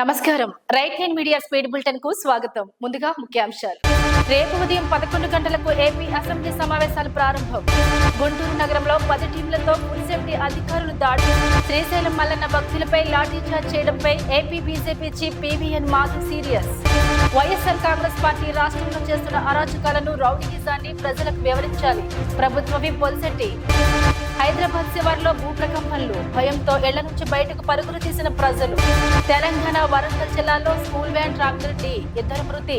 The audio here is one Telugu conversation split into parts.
నమస్కారం. రైట్ నైన్ మీడియా స్పీడ్ బులెటిన్కు స్వాగతం. ముందుగా ముఖ్యాంశాలు. రేపు ఉదయం పదకొండు గంటలకు ఏపీ అసెంబ్లీ సమావేశాలు ప్రారంభం. గుంటూరు నగరంలో పది టీంలతో పులిసెఫ్టీ అధికారులు దాడి. శ్రీశైలం మల్లన్న భక్తులపై లాఠీచార్జ్ చేయడంపై A P BJP chief P V N Madhav serious. Y S R Congress party రాష్ట్రంలో చేస్తున్న అరాచకాలను రౌడీయిజాన్ని ప్రజలకు వివరించాలి. ప్రభుత్వ పొలిసెట్టి. హైదరాబాద్ శివార్లో భూ ప్రకంపనలు భయంతో ఇళ్ళ నుంచి బయటకు పరుగులు తీసిన ప్రజలు. తెలంగాణ వరంగల్ జిల్లాలో స్కూల్ వ్యాన్ ట్రాక్టర్ డి ఇద్దరు మృతి.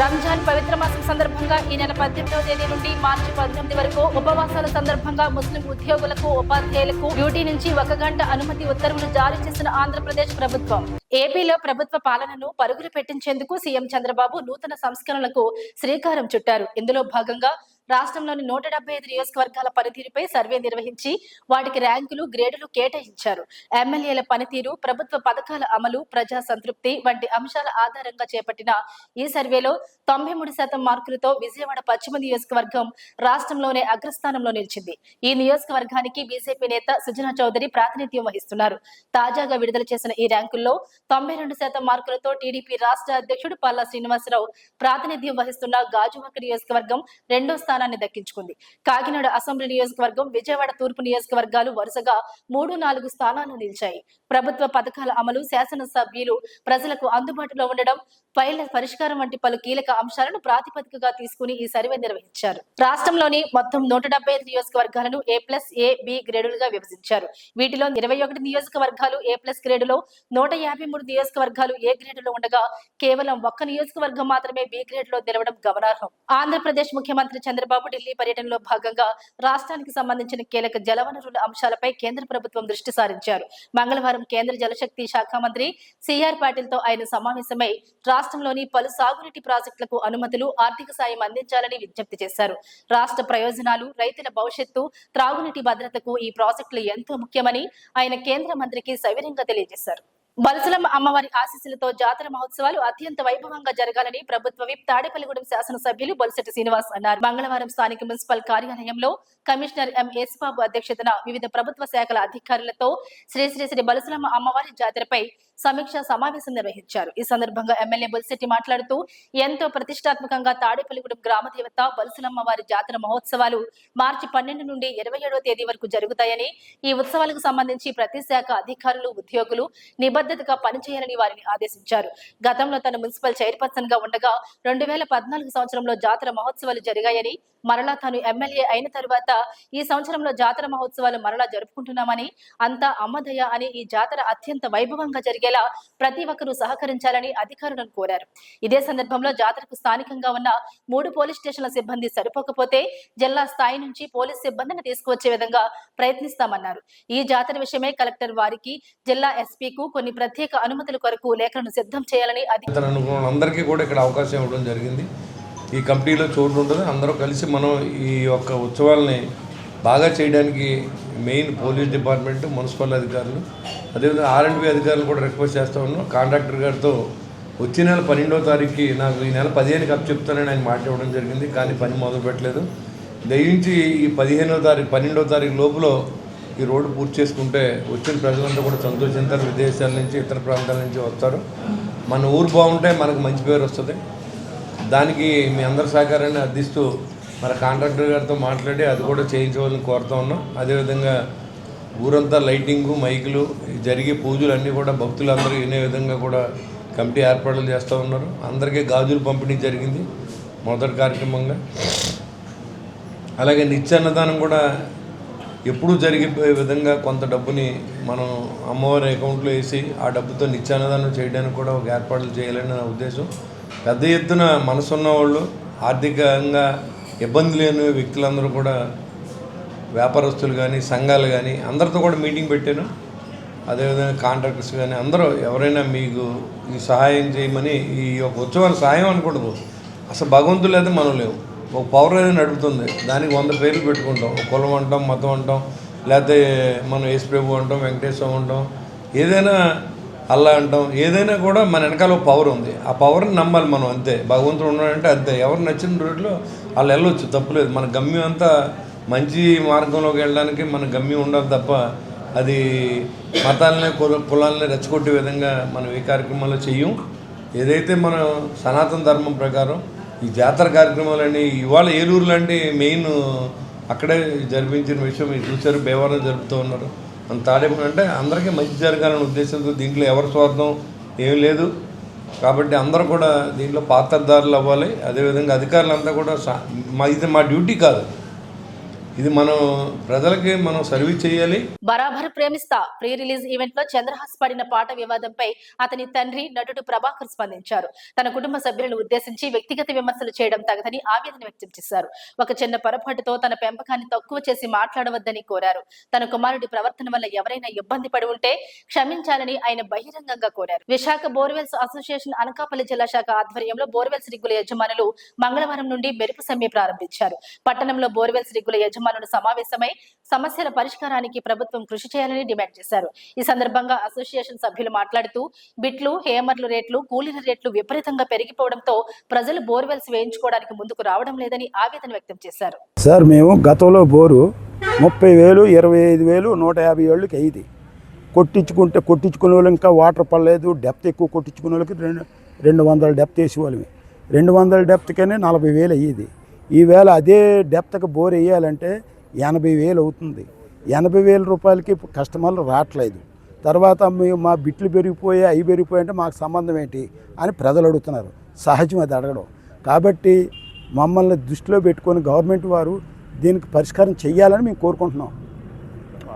రంజాన్ పవిత్ర మాసం సందర్భంగా ఈ నెల పద్దెనిమిదవ తేదీ నుండి మార్చి పద్దెనిమిది వరకు ఉపవాసాల సందర్భంగా ముస్లిం ఉద్యోగులకు ఉపాధ్యాయులకు డ్యూటీ నుంచి ఒక గంట అనుమతి ఉత్తర్వులు జారీ చేసిన ఆంధ్రప్రదేశ్ ప్రభుత్వం. ఏపీలో ప్రభుత్వ పాలనను పరుగులు పెట్టించేందుకు సీఎం చంద్రబాబు నూతన సంస్కరణలకు శ్రీకారం చుట్టారు. ఇందులో భాగంగా రాష్ట్రంలోని నూట డెబ్బై ఐదు నియోజకవర్గాల పనితీరుపై సర్వే నిర్వహించి వాటికి ర్యాంకులు గ్రేడులు కేటాయించారు. ఎమ్మెల్యేల పనితీరు ప్రభుత్వ పథకాల అమలు ప్రజా సంతృప్తి వంటి అంశాల ఆధారంగా చేపట్టిన ఈ సర్వేలో తొంభై మూడు శాతం మార్కులతో విజయవాడ పశ్చిమ నియోజకవర్గం రాష్ట్రంలోనే అగ్రస్థానంలో నిలిచింది. ఈ నియోజకవర్గానికి బీజేపీ నేత సుజనా చౌదరి ప్రాతినిధ్యం వహిస్తున్నారు. తాజాగా విడుదల చేసిన ఈ ర్యాంకుల్లో తొంభై రెండు శాతం మార్కులతో టీడీపీ రాష్ట్ర అధ్యక్షుడు పల్లా శ్రీనివాసరావు ప్రాతినిధ్యం వహిస్తున్న గాజువాక నియోజకవర్గం రెండో స్థానం స్థానాన్ని దక్కించుకుంది. కాకినాడ అసెంబ్లీ నియోజకవర్గం విజయవాడ తూర్పు నియోజకవర్గాలు వరుసగా మూడు నాలుగు స్థానాలు నిలిచాయి. ప్రభుత్వ పథకాల అమలు శాసనసభ్యులు ప్రజలకు అందుబాటులో ఉండడం ఫైళ్ళ పరిష్కారం వంటి పలు కీలక అంశాలను ప్రాతిపదికగా తీసుకుని ఈ సర్వే నిర్వహించారు. రాష్ట్రంలోని మొత్తం నూట డెబ్బై ఐదు నియోజకవర్గాలను ఏ ప్లస్ ఏ బి గ్రేడులుగా విభజించారు. వీటిలో ఇరవై ఒకటి నియోజకవర్గాలు ఏ ప్లస్ గ్రేడులో నూట యాభై మూడు నియోజకవర్గాలు ఏ గ్రేడులో ఉండగా కేవలం ఒక్క నియోజకవర్గం మాత్రమే బి గ్రేడ్లో నిలవడం గమనార్హం. ఆంధ్రప్రదేశ్ ముఖ్యమంత్రి చంద్రబాబు ఢిల్లీ పర్యటనలో భాగంగా రాష్ట్రానికి సంబంధించిన కీలక జలవనరుల అంశాలపై కేంద్ర ప్రభుత్వం దృష్టి సారించారు. మంగళవారం కేంద్ర జలశక్తి శాఖ మంత్రి సిఆర్ పాటిల్తో ఆయన సమావేశమై రాష్ట్రంలోని పలు సాగునీటి ప్రాజెక్టులకు అనుమతులు ఆర్థిక సాయం అందించాలని విజ్ఞప్తి చేశారు. రాష్ట్ర ప్రయోజనాలు రైతుల భవిష్యత్తు త్రాగునీటి భద్రతకు ఈ ప్రాజెక్టులు ఎంతో ముఖ్యమని ఆయన కేంద్ర మంత్రికి సవిరంగా తెలియజేశారు. బలసలమ్మ అమ్మవారి ఆశీస్సులతో జాతర మహోత్సవాలు అత్యంత వైభవంగా జరగాలని ప్రభుత్వ విప్ తాడేపల్లిగూడెం శాసనసభ్యులు బొలసెట్టి శ్రీనివాస్ అన్నారు. మంగళవారం స్థానిక మున్సిపల్ కార్యాలయంలో కమిషనర్ ఎం యేసుబాబు అధ్యక్షతన వివిధ ప్రభుత్వ శాఖల అధికారులతో శ్రీ శ్రీ శ్రీ బలసలమ్మ అమ్మవారి జాతరపై సమీక్ష సమావేశం నిర్వహించారు. ఈ సందర్భంగా ఎమ్మెల్యే బొలిశెట్టి మాట్లాడుతూ ఎంతో ప్రతిష్టాత్మకంగా తాడేపల్లిగూడెం గ్రామ దేవత వారి జాతర మహోత్సవాలు మార్చి పన్నెండు నుండి ఇరవై ఏడవ తేదీ వరకు జరుగుతాయని ఈ ఉత్సవాలకు సంబంధించి ప్రతి శాఖ అధికారులు ఉద్యోగులు నిబద్ధతగా పనిచేయాలని వారిని ఆదేశించారు. గతంలో తన మున్సిపల్ చైర్పర్సన్గా ఉండగా రెండు వేల పద్నాలుగు సంవత్సరంలో జాతర మహోత్సవాలు జరిగాయని మరలా తాను ఎమ్మెల్యే అయిన తర్వాత ఈ సంవత్సరంలో జాతర మహోత్సవాలు మరలా జరుపుకుంటున్నామని అంతా అమ్మదయ అని ఈ జాతర అత్యంత వైభవంగా జరిగేలా ప్రతి ఒక్కరూ సహకరించాలని అధికారులను కోరారు. ఇదే సందర్భంలో జాతరకు స్థానికంగా ఉన్న మూడు పోలీస్ స్టేషన్ల సిబ్బంది సరిపోకపోతే జిల్లా స్థాయి నుంచి పోలీస్ సిబ్బందిని తీసుకువచ్చే విధంగా ప్రయత్నిస్తామన్నారు. ఈ జాతర విషయమై కలెక్టర్ వారికి జిల్లా ఎస్పీకు కొన్ని ప్రత్యేక అనుమతుల కొరకు లేఖలను సిద్ధం చేయాలని అధికారులు అందరికీ కూడా ఇక్కడ అవకాశం ఇవ్వడం జరిగింది. ఈ కమిటీలో చోటు ఉంటుంది అందరూ కలిసి మనం ఈ యొక్క ఉత్సవాల్ని బాగా చేయడానికి మెయిన్ పోలీస్ డిపార్ట్మెంట్ మున్సిపల్ అధికారులు అదేవిధంగా ఆర్ఎండ్బి అధికారులు కూడా రిక్వెస్ట్ చేస్తూ ఉన్నాం. కాంట్రాక్టర్ గారితో వచ్చే నెల పన్నెండో తారీఖుకి నాకు ఈ నెల పదిహేనుకి అప్ చెప్తానని ఆయన మాట ఇవ్వడం జరిగింది. కానీ పని మొదలు పెట్టలేదు. దయించి ఈ పదిహేనో తారీఖు పన్నెండో తారీఖు లోపల ఈ రోడ్డు పూర్తి చేసుకుంటే వచ్చిన ప్రజలంతా కూడా సంతోషించారు. విదేశాల నుంచి ఇతర ప్రాంతాల నుంచి వస్తారు. మన ఊరు బాగుంటే మనకు మంచి పేరు వస్తుంది. దానికి మీ అందరి సహకారాన్ని అందిస్తూ మన కాంట్రాక్టర్ గారితో మాట్లాడి అది కూడా చేయించవాలని కోరుతా ఉన్నాం. అదేవిధంగా ఊరంతా లైటింగు మైకులు జరిగే పూజలు అన్నీ కూడా భక్తులందరూ వినే విధంగా కూడా కమిటీ ఏర్పాట్లు చేస్తూ ఉన్నారు. అందరికీ గాజులు పంపిణీ జరిగింది మొదటి కార్యక్రమంగా. అలాగే నిత్యాన్నదానం కూడా ఎప్పుడూ జరిగిపోయే విధంగా కొంత డబ్బుని మనం అమ్మవారి అకౌంట్లో వేసి ఆ డబ్బుతో నిత్యాన్నదానం చేయడానికి కూడా ఒక ఏర్పాట్లు చేయాలని నా ఉద్దేశం. పెద్ద ఎత్తున మనసున్న వాళ్ళు ఆర్థికంగా ఇబ్బంది లేని వ్యక్తులందరూ కూడా వ్యాపారస్తులు కానీ సంఘాలు కానీ అందరితో కూడా మీటింగ్ పెట్టాను. అదేవిధంగా కాంట్రాక్టర్స్ కానీ అందరూ ఎవరైనా మీకు ఈ సహాయం చేయమని ఈ యొక్క ఉత్సవాన్ని సహాయం అనకూడదు అసలు భగవంతులు లేదా మనం లేవు. ఒక పవర్ అనేది నడుపుతుంది. దానికి వంద పేర్లు పెట్టుకుంటాం. ఒక కులం అంటాం మతం అంటాం లేకపోతే మనం యేసుప్రభు అంటాం వెంకటేశ్వరం అంటాం. ఏదైనా అల్లా అంటాం. ఏదైనా కూడా మన వెనకాల ఒక పవర్ ఉంది. ఆ పవర్ని నమ్మాలి మనం అంతే. భగవంతుడు ఉన్నాడంటే అంతే. ఎవరు నచ్చిన రోడ్లో వాళ్ళు వెళ్ళొచ్చు తప్పులేదు. మన గమ్యం అంతా మంచి మార్గంలోకి వెళ్ళడానికి మన గమ్యం ఉండదు తప్ప అది మతాలని కుల కులాలని రెచ్చగొట్టే విధంగా మనం ఏ కార్యక్రమాలు చెయ్యం. ఏదైతే మనం సనాతన ధర్మం ప్రకారం ఈ జాతర కార్యక్రమాలని ఇవాళ ఏలూరు లాంటి మెయిన్ అక్కడే జరిపించిన విషయం మీరు చూశారు. భీమవరం జరుపుతూ ఉన్నారు. తాడేపు అంటే అందరికీ మంచి జరగాలనే ఉద్దేశంతో దీంట్లో ఎవరి స్వార్థం ఏం లేదు. కాబట్టి అందరూ కూడా దీంట్లో పాత్రదారులు అవ్వాలి. అదేవిధంగా అధికారులంతా కూడా సా- మా ఇది మా డ్యూటీ కాదు. ఇది మనం ప్రజలకి మనం సర్వీస్ చేయాలి. బరాబర్ ప్రేమిస్తా. ప్రీ రిలీజ్ ఈవెంట్లో చంద్రహాస్ పడిన పాట వివాదంపై అతని తండ్రి నటుడు ప్రభాకర్ స్పందించారు. తన కుటుంబ సభ్యులను ఉద్దేశించి వ్యక్తిగత విమర్శలు చేయడం తగదని ఆవేదన వ్యక్తం చేశారు. ఒక చిన్న పొరపాటుతో తన పెంపకాన్ని తక్కువ చేసి మాట్లాడవద్దని కోరారు. తన కుమారుడి ప్రవర్తన వల్ల ఎవరైనా ఇబ్బంది పడి ఉంటే క్షమించాలని ఆయన బహిరంగంగా కోరారు. విశాఖ బోర్వెల్స్ అసోసియేషన్ అనకాపల్లి జిల్లా శాఖ ఆధ్వర్యంలో బోర్వెల్స్ రిగ్గుల యజమానులు మంగళవారం నుండి మెరుపు సమ్మె ప్రారంభించారు. పట్టణంలో బోర్వెల్స్ రిగ్గుల యజమానులు సమావేశమై సమస్యల పరిష్కారానికి ప్రభుత్వం కృషి చేయాలని డిమాండ్ చేశారు. ఈ సందర్భంగా అసోసియేషన్ సభ్యులు మాట్లాడుతూ బిట్లు హేమర్లు రేట్లు కూలీల రేట్లు విపరీతంగా పెరిగిపోవడంతో ప్రజలు బోర్వెల్స్ వేయించుకోవడానికి ముందుకు రావడం లేదని ఆవేదన వ్యక్తం చేశారు. సార్ మేము గతంలో బోరు ముప్పై వేలు ఇరవై ఐదు వేలు నూట యాభై ఏళ్ళకి అయ్యింది. కొట్టించుకుంటే కొట్టించుకునే వాళ్ళు ఇంకా వాటర్ పడలేదు డెప్త్ ఎక్కువ కొట్టించుకునే వాళ్ళకి రెండు రెండు వందల డెప్త్ వేసేవాళ్ళమి. రెండు వందల డెప్త్కనే నలభై వేలు అయ్యేది. ఈవేళ అదే డెప్త్కి బోర్ వేయాలంటే ఎనభై వేలు అవుతుంది. ఎనభై వేల రూపాయలకి కస్టమర్లు రావట్లేదు. తర్వాత మేము మా బిట్లు పెరిగిపోయి అవి పెరిగిపోయి అంటే మాకు సంబంధం ఏంటి అని ప్రజలు అడుగుతున్నారు. సహజం అది అడగడం. కాబట్టి మమ్మల్ని దృష్టిలో పెట్టుకొని గవర్నమెంట్ వారు దీనికి పరిష్కారం చేయాలని మేము కోరుకుంటున్నాం.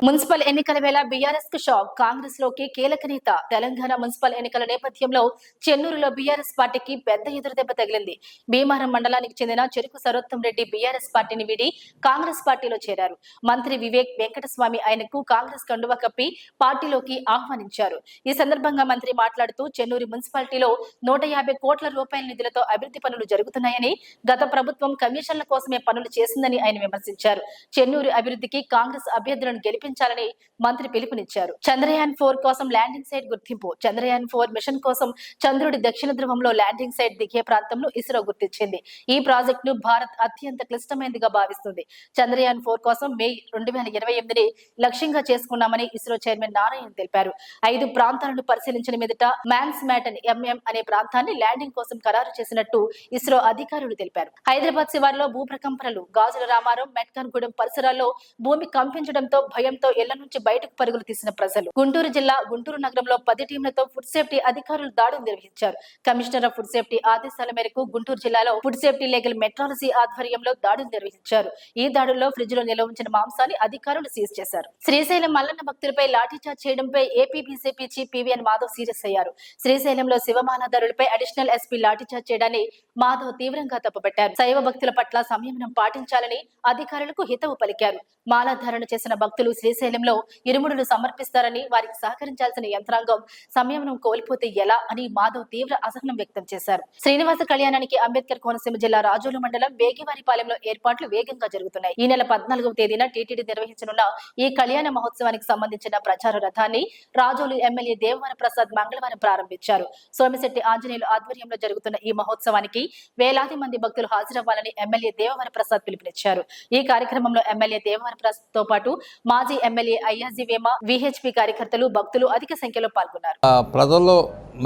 మున్సిపల్ ఎన్నికల వేళ బీఆర్ఎస్కు షాక్. కాంగ్రెస్లోకి కీలక నేత. తెలంగాణ మున్సిపల్ ఎన్నికల నేపథ్యంలో చెన్నూరులో బీఆర్ఎస్ పార్టీకి పెద్ద ఎదురుదెబ్బ తగిలింది. భీమారం మండలానికి చెందిన చెరుకు సరోత్తం రెడ్డి బీఆర్ఎస్ పార్టీని వీడి కాంగ్రెస్ పార్టీలో చేరారు. మంత్రి వివేక్ వెంకటస్వామి ఆయనకు కాంగ్రెస్ కండువ కప్పి పార్టీలోకి ఆహ్వానించారు. ఈ సందర్భంగా మంత్రి మాట్లాడుతూ చెన్నూరు మున్సిపాలిటీలో నూట యాభై కోట్ల రూపాయల నిధులతో అభివృద్ధి పనులు జరుగుతున్నాయని గత ప్రభుత్వం కమిషన్ల కోసమే పనులు చేసిందని ఆయన విమర్శించారు. చెన్నూరు అభివృద్ధికి కాంగ్రెస్ అభ్యర్థులను గెలిపి గెలిపించాలని మంత్రి పిలుపునిచ్చారు. చంద్రయాన్ ఫోర్ కోసం ల్యాండింగ్ సైట్ గుర్తింపు చంద్రయాన్ ఫోర్ మిషన్ కోసం చంద్రుడి దక్షిణ ధ్రువంలో ల్యాండింగ్ సైట్ దిగే ప్రాంతంను ఇస్రో గుర్తించింది. ఈ ప్రాజెక్ట్ను భారత్ అత్యంత క్లిష్టమైనదిగా భావిస్తుంది. చంద్రయాన్ ఫోర్ కోసం మే రెండు వేల ఇరవై ఎనిమిదిని లక్ష్యంగా చేసుకున్నామని ఇస్రో చైర్మన్ నారాయణ తెలిపారు. ఐదు ప్రాంతాలను పరిశీలించిన మీదట మ్యాన్స్ మ్యాటన్ ఎంఎం అనే ప్రాంతాన్ని ల్యాండింగ్ కోసం ఖరారు చేసినట్టు ఇస్రో అధికారులు తెలిపారు. హైదరాబాద్ శివార్లో భూ ప్రకంపనలు గాజుల రామారం మెట్కాన్ గూడెం పరిసరాల్లో భూమి కంపించడంతో భయం భయంతో ఇళ్ళ నుంచి బయటకు పరుగులు తీసిన ప్రజలు. గుంటూరు జిల్లా గుంటూరు నగరంలో పది టీంలతో ఫుడ్ సేఫ్టీ అధికారులు దాడులు నిర్వహించారు. కమిషనర్ ఆఫ్ ఫుడ్ సేఫ్టీ ఆదేశాల మేరకు గుంటూరు జిల్లాలో ఫుడ్ సేఫ్టీ లీగల్ మెట్రాలజీ ఆధ్వర్యంలో దాడులు నిర్వహించారు. ఈ దాడుల్లో ఫ్రిడ్జ్లో నిల్వ ఉంచిన మాంసాన్ని అధికారులు సీజ్ చేశారు. శ్రీశైలం మల్లన్న భక్తులపై లాఠీచార్జ్ చేయడంపై A P BJP chief P V N Madhav serious అయ్యారు. శ్రీశైలంలో శివమాలాదారులపై అడిషనల్ ఎస్పీ లాఠీచార్జ్ చేయడాన్ని మాధవ్ తీవ్రంగా తప్పుపట్టారు. శైవ భక్తుల పట్ల సంయమనం పాటించాలని అధికారులకు హితవు పలికారు. మాలాధారణ చేసిన భక్తులు శ్రీశైలంలో ఇరుముడులు సమర్పిస్తారని వారికి సహకరించాల్సిన యంత్రాంగం సంయమనం కోల్పోతే ఎలా అని మాధవ్ తీవ్ర అసహనం వ్యక్తం చేశారు. శ్రీనివాస కళ్యాణానికి అంబేద్కర్ కోనసీమ జిల్లా రాజోలు మండలం వేగివారిపాలెంలో ఏర్పాట్లు వేగంగా జరుగుతున్నాయి. ఈ నెల పద్నాలుగవ తేదీన టీటీడీ నిర్వహించనున్న ఈ కళ్యాణ మహోత్సవానికి సంబంధించిన ప్రచార రథాన్ని రాజోలు ఎమ్మెల్యే దేవవర ప్రసాద్ మంగళవారం ప్రారంభించారు. సోమిశెట్టి ఆంజనేయులు ఆధ్వర్యంలో జరుగుతున్న ఈ మహోత్సవానికి వేలాది మంది భక్తులు హాజరవ్వాలని ఎమ్మెల్యే దేవవర ప్రసాద్ పిలుపునిచ్చారు. ఈ కార్యక్రమంలో ఎమ్మెల్యే దేవవర ప్రసాద్తో పాటు మాజీ ఎమ్మెల్యే అయ్యాజీ వేమ విహెచ్పి కార్యకర్తలు భక్తులు అధిక సంఖ్యలో పాల్గొన్నారు. ప్రజల్లో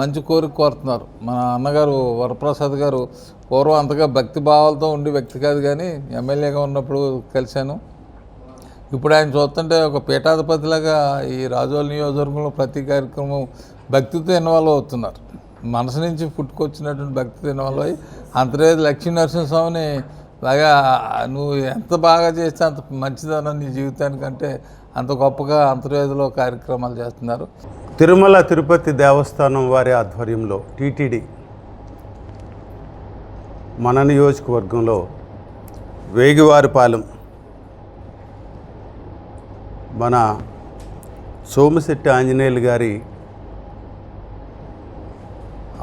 మంచి కోరిక కోరుతున్నారు. మన అన్నగారు వరప్రసాద్ గారు పూర్వం అంతగా భక్తి భావాలతో ఉండి వ్యక్తి కాదు కానీ ఎమ్మెల్యేగా ఉన్నప్పుడు కలిశాను. ఇప్పుడు ఆయన చూస్తుంటే ఒక పీఠాధిపతిలాగా ఈ రాజోల నియోజకవర్గంలో ప్రతి కార్యక్రమం భక్తితో ఇన్వాల్వ్ అవుతున్నారు. మనసు నుంచి పుట్టుకొచ్చినటువంటి భక్తితో ఇన్వాల్వ్ అయ్యి అంతరేది లక్ష్మీ నరసింహస్వామిని బాగా నువ్వు ఎంత బాగా చేస్తే అంత మంచిదన్న నీ జీవితానికంటే అంత గొప్పగా అంతర్వేదిలో కార్యక్రమాలు చేస్తున్నారు. తిరుమల తిరుపతి దేవస్థానం వారి ఆధ్వర్యంలో టీటీడీ మన నియోజకవర్గంలో వేగివారిపాలెం మన సోమశెట్టి ఆంజనేయులు గారి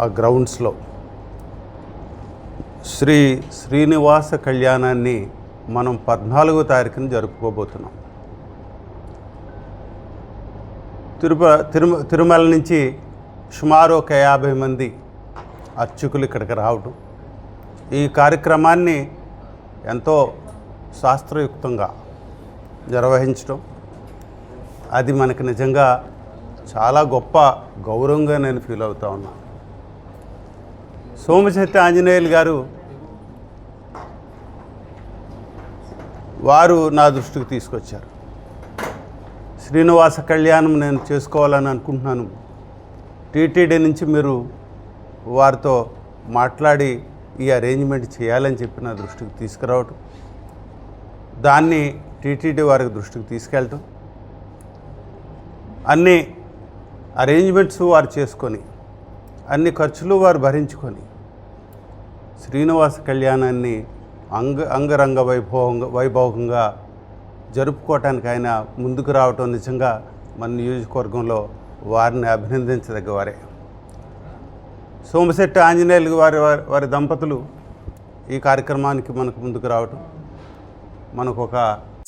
ఆ గ్రౌండ్స్లో శ్రీ శ్రీనివాస కళ్యాణాన్ని మనం పద్నాలుగో తారీఖున జరుపుకోబోతున్నాం. తిరుప తిరుమ తిరుమల నుంచి సుమారు ఒక యాభై మంది అర్చకులు ఇక్కడికి రావడం ఈ కార్యక్రమాన్ని ఎంతో శాస్త్రయుక్తంగా నిర్వహించడం అది మనకు నిజంగా చాలా గొప్ప గౌరవంగా నేను ఫీల్ అవుతా ఉన్నాను సోమశెట్టి ఆంజనేయులు గారు వారు నా దృష్టికి తీసుకొచ్చారు. శ్రీనివాస కళ్యాణం నేను చేసుకోవాలని అనుకుంటున్నాను. టీటీడీ నుంచి మీరు వారితో మాట్లాడి ఈ అరేంజ్మెంట్ చేయాలని చెప్పి నా దృష్టికి తీసుకురావటం. దాన్ని టీటీడీ వారికి దృష్టికి తీసుకెళ్ళటం. అన్ని అరేంజ్మెంట్స్ వారు చేసుకొని అన్ని ఖర్చులు వారు భరించుకొని శ్రీనివాస కళ్యాణాన్ని అంగ అంగరంగ వైభవంగా వైభవంగా జరుపుకోవటానికి ఆయన ముందుకు రావటం నిజంగా మన నియోజకవర్గంలో వారిని అభినందించదగ్గ వారే సోమశెట్టి ఆంజనేయులు వారి వారి వారి దంపతులు ఈ కార్యక్రమానికి మనకు ముందుకు రావటం మనకు ఒక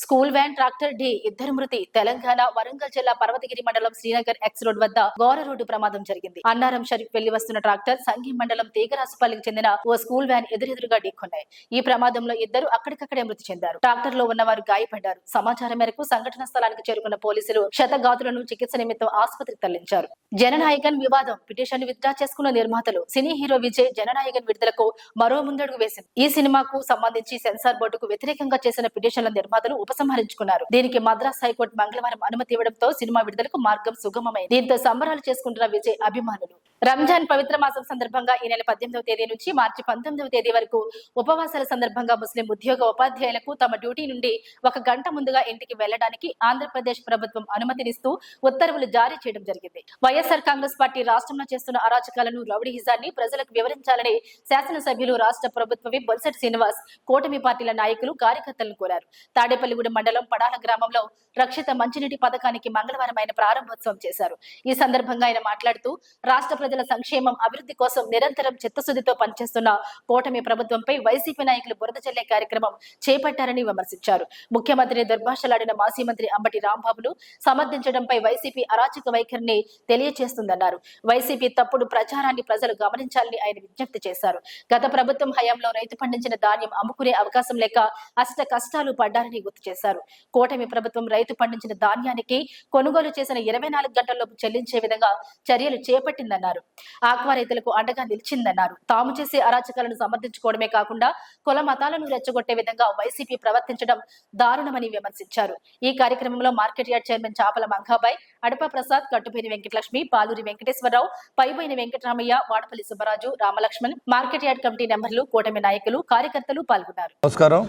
స్కూల్ వ్యాన్ ట్రాక్టర్ డి ఇద్దరు మృతి. తెలంగాణ వరంగల్ జిల్లా పర్వతగిరి మండలం శ్రీనగర్ ఎక్స్ రోడ్ వద్ద ఘోర రోడ్డు ప్రమాదం జరిగింది. అన్నారం షరీఫ్ వెళ్ళి వస్తున్న ట్రాక్టర్ సంఘి మండలం తీగరాసుపల్లికి చెందిన ఓ స్కూల్ వ్యాన్ ఎదురెదురుగా ఢీకొన్నాయి. ఈ ప్రమాదంలో ఇద్దరు అక్కడికక్కడే మృతి చెందారు. ట్రాక్టర్లో ఉన్నవారు గాయపడ్డారు. సమాచారం మేరకు సంఘటన స్థలానికి చేరుకున్న పోలీసులు క్షతగాతులను చికిత్స నిమిత్తం ఆసుపత్రికి తరలించారు. జననాయకన్ వివాదం. పిటిషన్ విత్డ్రా చేసుకున్న నిర్మాతలు సినీ హీరో విజయ్ జననాయకన్ విడుదలకు మరో ముందడుగు వేసింది. ఈ సినిమాకు సంబంధించి సెన్సార్ బోర్డుకు వ్యతిరేకంగా చేసిన పిటిషన్ల నిర్మాతలు ఉపసంహరించుకున్నారు. దీనికి మద్రాస్ హైకోర్టు మంగళవారం అనుమతి ఇవ్వడంతో సినిమా విడుదలకు మార్గం సుగమమైంది. దీంతో సంబరాలు చేసుకుంటున్న విజయ్ అభిమానులు. రంజాన్ పవిత్ర మాసం సందర్భంగా ఈ నెల పద్దెనిమిదవ తేదీ నుంచి మార్చి పంతొమ్మిదవ తేదీ వరకు ఉపవాసాల సందర్భంగా ముస్లిం ఉద్యోగ ఉపాధ్యాయులకు తమ డ్యూటీ నుండి ఒక గంట ముందుగా ఇంటికి వెళ్ళడానికి ఆంధ్రప్రదేశ్ ప్రభుత్వం అనుమతినిస్తూ ఉత్తర్వులు జారీ చేయడం జరిగింది. వైఎస్ఆర్ కాంగ్రెస్ పార్టీ రాష్ట్రంలో చేస్తున్న అరాచకాలను రౌడీహిజాన్ని ప్రజలకు వివరించాలని శాసనసభ్యులు రాష్ట్ర ప్రభుత్వవి బొల్సెట్ శ్రీనివాస్ కూటమి పార్టీల నాయకులు కార్యకర్తలను కోరారు. తాడేపల్లిగూడెం మండలం పడాల గ్రామంలో రక్షిత మంచినీటి పథకానికి మంగళవారం ఆయన ప్రారంభోత్సవం చేశారు. ఈ సందర్భంగా ఆయన మాట్లాడుతూ రాష్ట్ర ప్రజల సంక్షేమం అభివృద్ధి కోసం నిరంతరం చిత్తశుద్ధితో పనిచేస్తున్న కూటమి ప్రభుత్వంపై వైసీపీ నాయకులు బురద చెల్లే కార్యక్రమం చేపట్టారని విమర్శించారు. ముఖ్యమంత్రిని దుర్భాషలాడిన మాజీ మంత్రి అంబటి రాంబాబును సమర్థించడంపై వైసీపీ అరాచక వైఖరిని తెలియచేస్తుందన్నారు. వైసీపీ తప్పుడు ప్రచారాన్ని ప్రజలు గమనించాలని ఆయన విజ్ఞప్తి చేశారు. గత ప్రభుత్వం హయాంలో రైతు పండించిన ధాన్యం అమ్ముకునే అవకాశం లేక అష్ట కష్టాలు పడ్డారని గుర్తు చేశారు. కూటమి ప్రభుత్వం రైతు పండించిన ధాన్యానికి కొనుగోలు చేసిన ఇరవై నాలుగు గంటల్లోపు చెల్లించే విధంగా చర్యలు చేపట్టిందన్నారు. ఆక్వా రైతులకు అండగా నిలిచిందన్నారు. తాము చేసే అరాచకాలను సమర్థించుకోవడమే కాకుండా కుల మతాలను రెచ్చగొట్టే విధంగా వైసీపీ ప్రవర్తించడం దారుణమని విమర్శించారు. ఈ కార్యక్రమంలో market yard chairman Chapala Mangabai Adapa Prasad Kattupeni Venkatalakshmi Paluri Venkateswara Rao Paiboina Venkataramayya Vadapalli Subbaraju Ramalakshman market yard committee నెంబర్లు కూటమి నాయకులు కార్యకర్తలు పాల్గొన్నారు. నమస్కారం.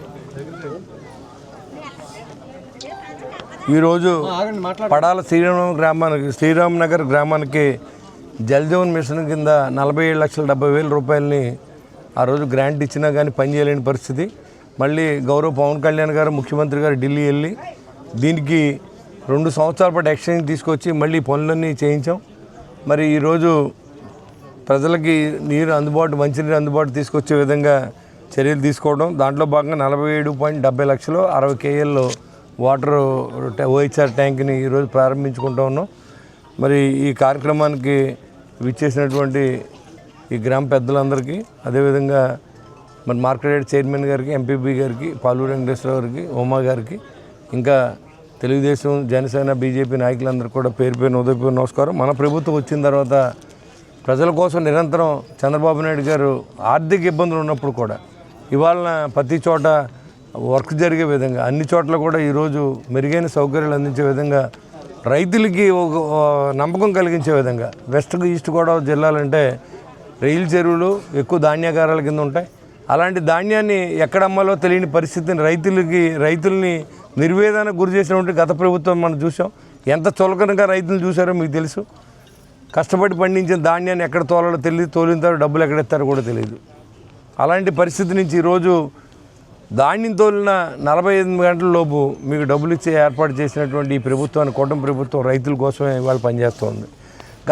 ఈరోజు పడాల శ్రీరామ గ్రామానికి శ్రీరామ్ నగర్ గ్రామానికి జల్ జీవన్ మిషన్ కింద నలభై ఏడు లక్షల డెబ్బై వేల రూపాయలని ఆ రోజు గ్రాంట్ ఇచ్చినా కానీ పనిచేయలేని పరిస్థితి. మళ్ళీ గౌరవ పవన్ కళ్యాణ్ గారు ముఖ్యమంత్రి గారు ఢిల్లీ వెళ్ళి దీనికి రెండు సంవత్సరాల పాటు ఎక్స్చేంజ్ తీసుకొచ్చి మళ్ళీ పనులన్నీ చేయించాం. మరి ఈరోజు ప్రజలకి నీరు అందుబాటు మంచినీరు అందుబాటు తీసుకొచ్చే విధంగా చర్యలు తీసుకోవడం. దాంట్లో భాగంగా నలభై ఏడు పాయింట్ డెబ్బై లక్షలు అరవై కేఎల్లో వాటర్ ఓహెచ్ఆర్ ట్యాంక్ని ఈరోజు ప్రారంభించుకుంటూ ఉన్నాం. మరి ఈ కార్యక్రమానికి విచ్చేసినటువంటి ఈ గ్రామ పెద్దలందరికీ అదేవిధంగా మరి మార్కెట్ చైర్మన్ గారికి ఎంపీబీ గారికి పాలూరు వెంకటేశ్వర గారికి ఉమా గారికి ఇంకా తెలుగుదేశం జనసేన బీజేపీ నాయకులందరూ కూడా పేరు పేరు ఉదయపూర్ నమస్కారం. మన ప్రభుత్వం వచ్చిన తర్వాత ప్రజల కోసం నిరంతరం చంద్రబాబు నాయుడు గారు ఆర్థిక ఇబ్బందులు ఉన్నప్పుడు కూడా ఇవాళ ప్రతి చోట వర్క్ జరిగే విధంగా అన్ని చోట్ల కూడా ఈరోజు మెరుగైన సౌకర్యాలు అందించే విధంగా రైతులకి ఒక నమ్మకం కలిగించే విధంగా వెస్ట్ ఈస్ట్ గోదావరి జిల్లాలంటే రైలు చెరువులు ఎక్కువ ధాన్యాగారాల కింద ఉంటాయి. అలాంటి ధాన్యాన్ని ఎక్కడ అమ్మాలో తెలియని పరిస్థితిని రైతులకి రైతుల్ని నిర్వేదన గురి చేసినటువంటి గత ప్రభుత్వం మనం చూసాం ఎంత చులకనగా రైతులు చూసారో మీకు తెలుసు. కష్టపడి పండించిన ధాన్యాన్ని ఎక్కడ తోలాలో తెలియదు తోలిన తర్వాత డబ్బులు ఎక్కడ ఇస్తారో కూడా తెలియదు అలాంటి పరిస్థితి నుంచి ఈరోజు ధాన్యం తోలిన నలభై ఎనిమిది గంటల లోపు మీకు డబ్బులు ఇచ్చే ఏర్పాటు చేసినటువంటి ఈ ప్రభుత్వాన్ని కూటమి ప్రభుత్వం రైతుల కోసమే ఇవాళ పనిచేస్తోంది.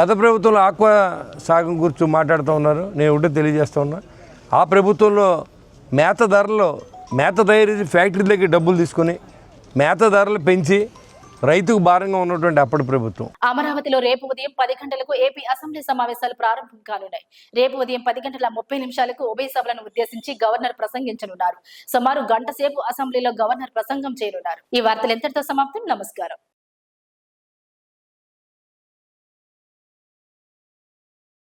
గత ప్రభుత్వంలో ఆక్వా సాగం గురించి మాట్లాడుతూ ఉన్నారు. నేను ఒకటే తెలియజేస్తూ ఉన్నా. ఆ ప్రభుత్వంలో మేత ధరలో మేత తయారీ ఫ్యాక్టరీ దగ్గర డబ్బులు తీసుకొని మేత ధరలు పెంచి రైతుకు భారంగా ఉన్నటువంటి అప్పటి ప్రభుత్వం. అమరావతిలో రేపు ఉదయం పది గంటలకు ఏపీ అసెంబ్లీ సమావేశాలు ప్రారంభం కానున్నాయి. రేపు ఉదయం పది గంటల ముప్పై నిమిషాలకు ఉభయ సభలను ఉద్దేశించి గవర్నర్ ప్రసంగించనున్నారు. సుమారు గంట సేపు అసెంబ్లీలో గవర్నర్ ప్రసంగం చేయనున్నారు. ఈ వార్తలు ఎంతటితో సమాప్తం. నమస్కారం.